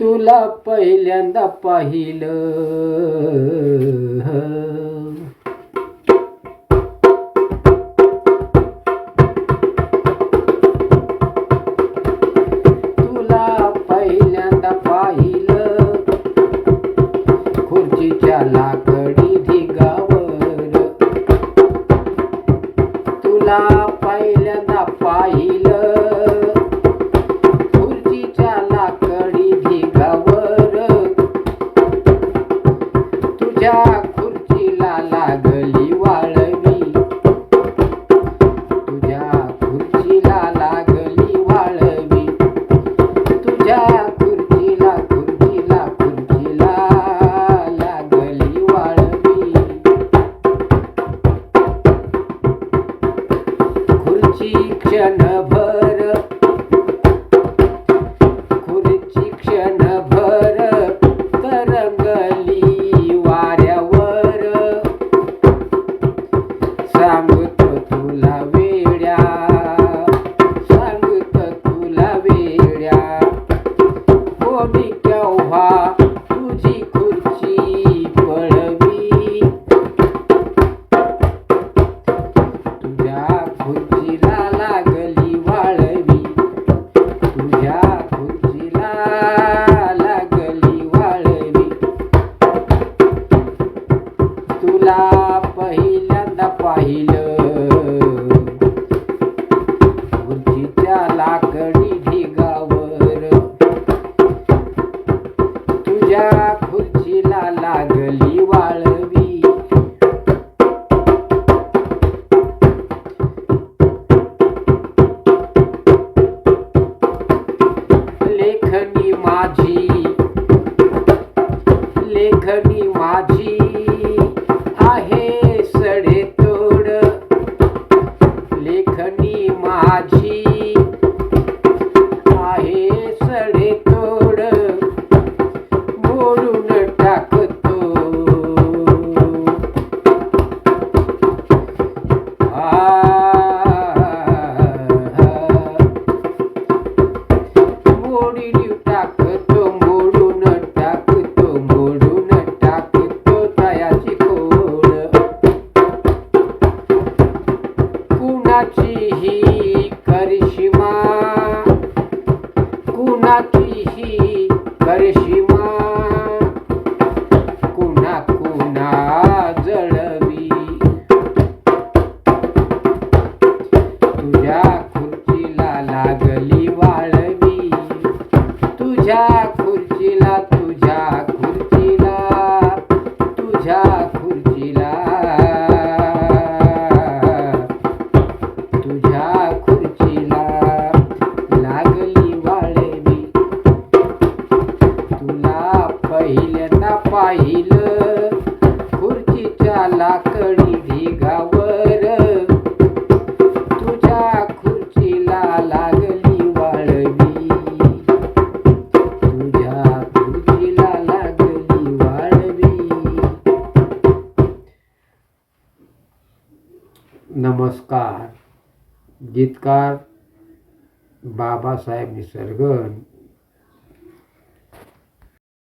तुला पहिल्यांदा पाहिलं. तुला पहिल्यांदा पाहिलं. खुर्चीच्या लाग для घडी माझी आहे सडेतोड. लेखणी माझी Hehe. तुझ्या खुर्चीला लागली वाळवी. तुला पहिल्यांदा पाहिलं खुर्चीच्या लाकडी भिगावर तुझ्या खुर्चीला लागली वाळवी. तुझ्या खुर्चीला लागली वाळवी. नमस्कार. गीतकार बाबासाहेब निसर्गन